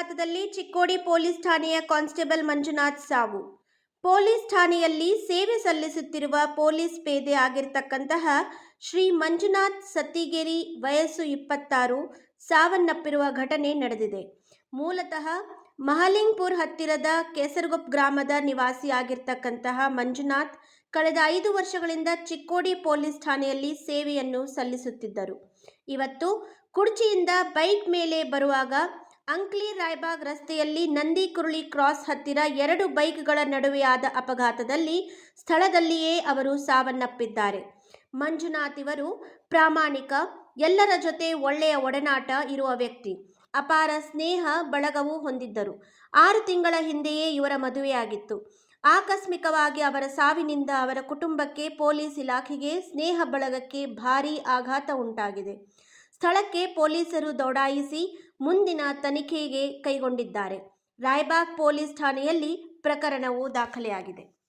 ಅಪಘಾತದಲ್ಲಿ ಚಿಕ್ಕೋಡಿ ಪೊಲೀಸ್ ಠಾಣೆಯ ಕಾನ್ಸ್ಟೇಬಲ್ ಮಂಜುನಾಥ್ ಸಾವು. ಪೊಲೀಸ್ ಠಾಣೆಯಲ್ಲಿ ಸೇವೆ ಸಲ್ಲಿಸುತ್ತಿರುವ ಪೊಲೀಸ್ ಪೇದೆ ಆಗಿರ್ತಕ್ಕಂತಹ ಶ್ರೀ ಮಂಜುನಾಥ್ ಸತ್ತಿಗೇರಿ ವಯಸ್ಸು ಇಪ್ಪತ್ತಾರು ಸಾವನ್ನಪ್ಪಿರುವ ಘಟನೆ ನಡೆದಿದೆ. ಮೂಲತಃ ಮಹಲಿಂಗ್ಪುರ್ ಹತ್ತಿರದ ಕೇಸರ್ಗೊಪ್ ಗ್ರಾಮದ ನಿವಾಸಿ ಆಗಿರ್ತಕ್ಕಂತಹ ಮಂಜುನಾಥ್ ಕಳೆದ ಐದು ವರ್ಷಗಳಿಂದ ಚಿಕ್ಕೋಡಿ ಪೊಲೀಸ್ ಠಾಣೆಯಲ್ಲಿ ಸೇವೆಯನ್ನು ಸಲ್ಲಿಸುತ್ತಿದ್ದರು. ಇವತ್ತು ಕುರ್ಚಿಯಿಂದ ಬೈಕ್ ಮೇಲೆ ಬರುವಾಗ ಅಂಕ್ಲಿ ರಾಯ್ಬಾಗ್ ರಸ್ತೆಯಲ್ಲಿ ನಂದಿ ಕುರುಳಿ ಕ್ರಾಸ್ ಹತ್ತಿರ ಎರಡು ಬೈಕ್ಗಳ ನಡುವೆಯಾದ ಅಪಘಾತದಲ್ಲಿ ಸ್ಥಳದಲ್ಲಿಯೇ ಅವರು ಸಾವನ್ನಪ್ಪಿದ್ದಾರೆ. ಮಂಜುನಾಥ್ ಇವರು ಪ್ರಾಮಾಣಿಕ, ಎಲ್ಲರ ಜೊತೆ ಒಳ್ಳೆಯ ಒಡನಾಟ ಇರುವ ವ್ಯಕ್ತಿ. ಅಪಾರ ಸ್ನೇಹ, ಬಳಗವೂ ಹೊಂದಿದ್ದರು. ಆರು ತಿಂಗಳ ಹಿಂದೆಯೇ ಇವರ ಮದುವೆಯಾಗಿತ್ತು. ಆಕಸ್ಮಿಕವಾಗಿ ಅವರ ಸಾವಿನಿಂದ ಅವರ ಕುಟುಂಬಕ್ಕೆ ಪೊಲೀಸ್ ಇಲಾಖೆಗೆ ಸ್ನೇಹ ಬಳಗಕ್ಕೆ ಭಾರೀ ಆಘಾತ ಉಂಟಾಗಿದೆ. ಸ್ಥಳಕ್ಕೆ ಪೊಲೀಸರು ದೌಡಾಯಿಸಿ ಮುಂದಿನ ತನಿಖೆಗೆ ಕೈಗೊಂಡಿದ್ದಾರೆ. ರಾಯ್ಬಾಗ್ ಪೊಲೀಸ್ ಠಾಣೆಯಲ್ಲಿ ಪ್ರಕರಣವು ದಾಖಲೆಯಾಗಿದೆ.